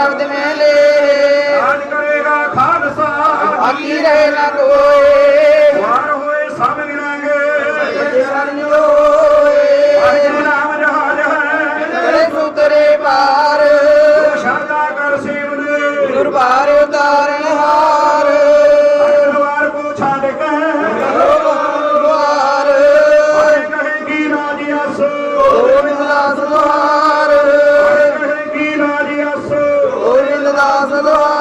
ਸ਼ਬਦ ਮੇਲੇ। ਰਾਜ ਕਰੇਗਾ ਖਾਲਸਾ। ਆਕੀ ਰਹੇ ਨਾ ਕੋਏ ਵਾਰ ਹੋਏ ਸਭ ਨਿਰਾਂਗੇ ਸਰਨ ਹੋਏ ਅਜ ਨਾਮ ਜਹਾਜ ਹੈ। ਤੇਰੇ ਪੁੱਤਰੇ ਪਾਰ। ਸ਼ਰਦਾ ਕਰ ਸੇਵ ਦੇ। ਗੁਰਬਾਰ ਉਤਾਰਨ ਹਾਰ। ਅਖਬਾਰ ਕੋ ਛੱਡ ਕੇ। ਕਰੋ ਵਾਰ ਕਹੇਗੀ ਰਾਜੀ ਅਸ ਹੋਏ ਮਿਲਾਸ ਦੁਆ আসলো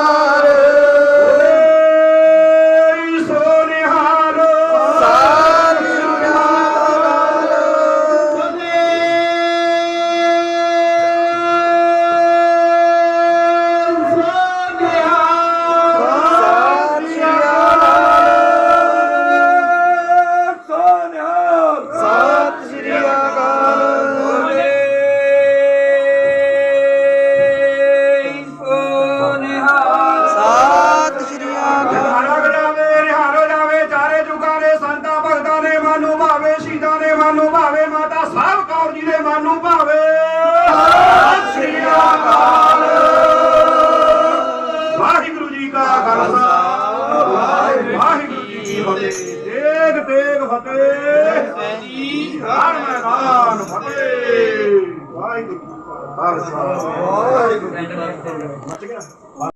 ਤੇਗ ਫਤਿਹ। ਹਰ ਮੈਦਾਨ ਫਤਿਹ। ਵਾਹਿਗੁਰੂ ਕਾ ਖਾਲਸਾ। ਵਾਹਿਗੁਰੂ। ਮੱਚ ਗਿਆ